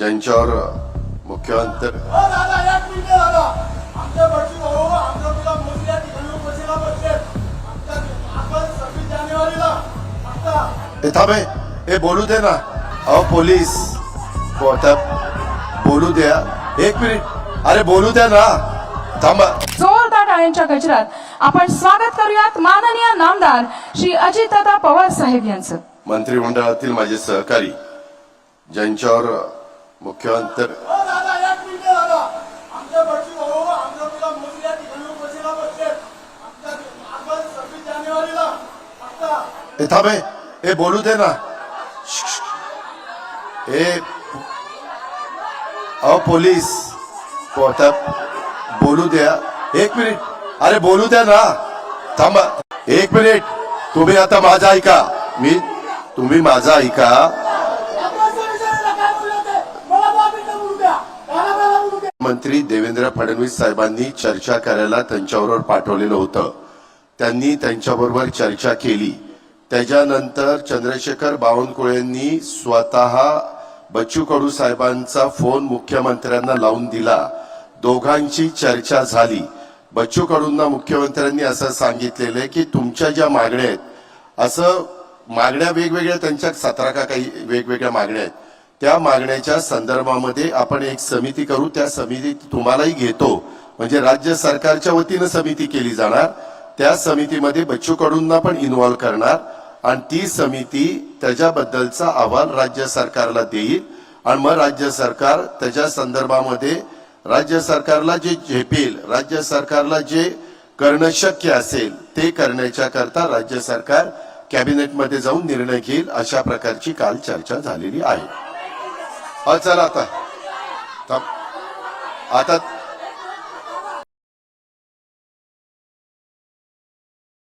ज्यांच्यावर मुख्यमंत्री हो हे हे बोलू दे ना. अहो पोलीस. बोलू द्या. एक मिनिट. अरे बोलू द्या ना. थांबा. जोरदार टाळ्यांच्या गजरात आपण स्वागत करूयात माननीय नामदार श्री अजितदादा पवार साहेब यांचं. मंत्रिमंडळातील माझे सहकारी ज्यांच्यावर मुख्यमंत्री हे थांबे हे बोलू दे ना. हे अहो पोलीस आता बोलू द्या. एक मिनिट. अरे बोलू द्या ना. थांबा. एक मिनिट. तुम्ही आता माझा ऐका. मी तुम्ही माझा ऐका. मुख्यमंत्री देवेंद्र फडणवीस साहेबांनी चर्चा करायला त्यांच्याबरोबर पाठवलेलं होतं. त्यांनी त्यांच्याबरोबर चर्चा केली. त्याच्यानंतर चंद्रशेखर बावनकुळेंनी स्वतः बच्चू कडू साहेबांचा फोन मुख्यमंत्र्यांना लावून दिला. दोघांची चर्चा झाली. बच्चू कडूंना मुख्यमंत्र्यांनी असं सांगितलेलं आहे की तुमच्या ज्या मागण्या आहेत असं मागण्या वेगवेगळ्या त्यांच्या सतरा का काही वेगवेगळ्या मागण्या आहेत. त्या मागण्याच्या संदर्भामध्ये आपण एक समिती करू. त्या समितीत तुम्हालाही घेतो. म्हणजे राज्य सरकारच्या वतीनं समिती केली जाणार. त्या समितीमध्ये बच्चू कडूंना पण इन्व्हॉल्व करणार. आणि ती समिती त्याच्याबद्दलचा अहवाल राज्य सरकारला देईल. आणि मग राज्य सरकार त्याच्या संदर्भामध्ये राज्य सरकारला जे झेपेल राज्य सरकारला जे करणं शक्य असेल ते करण्याच्या करता राज्य सरकार कॅबिनेटमध्ये जाऊन निर्णय घेईल अशा प्रकारची काल चर्चा झालेली आहे. अ चला आता. आता